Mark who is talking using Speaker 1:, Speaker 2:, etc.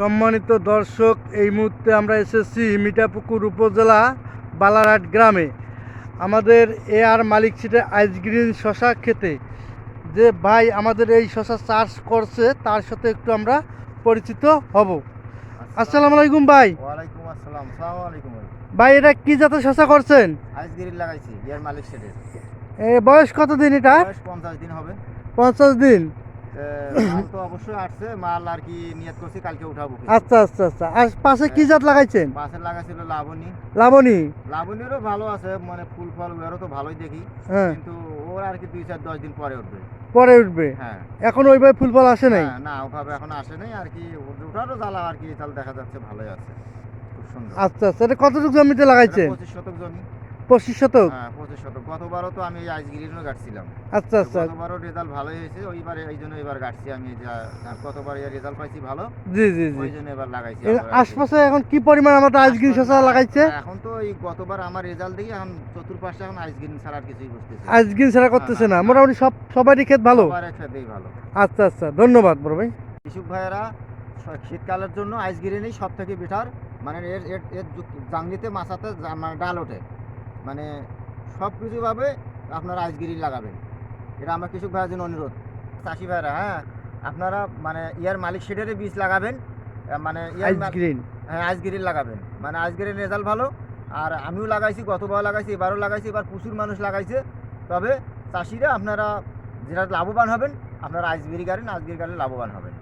Speaker 1: সম্মানিত দর্শক এই মুহূর্তে আমরা এসেছি মিঠাপুকুর উপজেলা বালারহাট গ্রামে। আমাদের এ আর মালিক সিটে আইসগ্রিন শশা খেতে। যে ভাই আমাদের এই শশা চাষ করছে তার সাথে একটু আমরা পরিচিত হব। আসসালামু আলাইকুম ভাই।
Speaker 2: ওয়ালাইকুম আসসালাম। সালামু আলাইকুম ভাই।
Speaker 1: এটা কি জাতের শশা করছেন?
Speaker 2: আইসগিরি লাগাইছি ইয়ার মালিক সেটের
Speaker 1: এ বয়স কত দিন এটা?
Speaker 2: বয়স পঞ্চাশ দিন হবে।
Speaker 1: পঞ্চাশ দিন।
Speaker 2: এ, মাল তো অবশ্যই আসছে মাল আর কি নিয়ত করছি কালকে উঠাবো।
Speaker 1: আচ্ছা আচ্ছা আচ্ছা। আর পাশে কি জাত লাগাইছেন?
Speaker 2: পাশে লাগাইছিল লাবণী।
Speaker 1: লাবণী?
Speaker 2: লাবণীরও ভালো আছে মানে ফুল ফল ওরও তো ভালোই দেখি।
Speaker 1: হ্যাঁ।
Speaker 2: কিন্তু ওর আর কি দুই চার দশ দিন পরে উঠবে।
Speaker 1: পরে উঠবে?
Speaker 2: হ্যাঁ।
Speaker 1: এখন ওইভাবে ফুল ফল আসে নাই?
Speaker 2: না ওভাবে এখন আসে নাই আর কি ওটারও জ্বালা আর কি তাহলে দেখা যাচ্ছে ভালোই আছে। খুব সুন্দর।
Speaker 1: আচ্ছা আচ্ছা। এটা কতটুকু জমিতে
Speaker 2: লাগাইছে পঁচিশ শতক জমি।
Speaker 1: পঁচিশ শতক?
Speaker 2: হ্যাঁ পঁচিশ শতক। গতবারও তো আমি এই আইসগিরিরও গাড়ছিলাম
Speaker 1: আচ্ছা আচ্ছা।
Speaker 2: গতবারও রেজাল্ট ভালোই হয়েছে। ওইবারে এই জন্য এবার গাড়ছি আমি গতবার রেজাল্ট পাইছি ভালো।
Speaker 1: জি জি জি।
Speaker 2: ওই জন্য এবার লাগাইছি।
Speaker 1: আশপাশে এখন কি পরিমাণ আমাদের আইসগ্রিন শসা লাগাইছে?
Speaker 2: এখন তো এই গতবার আমার রেজাল্ট দেখি এখন চতুর্পাশে এখন আইসগ্রিন ছাড়া আর কিছুই বুঝতেছি না।
Speaker 1: আইসগ্রিন ছাড়া করতেছে না।
Speaker 2: না, না।
Speaker 1: মোটামুটি সব সবারই ক্ষেত ভালো?
Speaker 2: সবার একসাথেই ভালো।
Speaker 1: আচ্ছা আচ্ছা। ধন্যবাদ বড় ভাই।
Speaker 2: কৃষক ভাইয়েরা শীতকালের জন্য আইসগ্রিনই সব থেকে বেটার মানে এর এর এর জাংলিতে মাছাতে মানে ডাল ওঠে। মানে সব কিছুভাবে আপনারা আইসগ্রিন লাগাবেন। এটা আমার কৃষক ভাইয়ের জন্য অনুরোধ। চাষি ভাইরা হ্যাঁ আপনারা মানে ইয়ার মালিক শেডের বীজ লাগাবেন মানে
Speaker 1: আইসগ্রিন
Speaker 2: হ্যাঁ আইসগ্রিন লাগাবেন। মানে আইসগ্রিন রেজাল্ট ভালো। আর আমিও লাগাইছি গতবার লাগাইছি এবারও লাগাইছি এবার প্রচুর মানুষ লাগাইছে। তবে চাষিরা আপনারা যেটা লাভবান হবেন আপনারা আইসবেরি গাড়েন আইসবেরি গাড়লে লাভবান হবেন।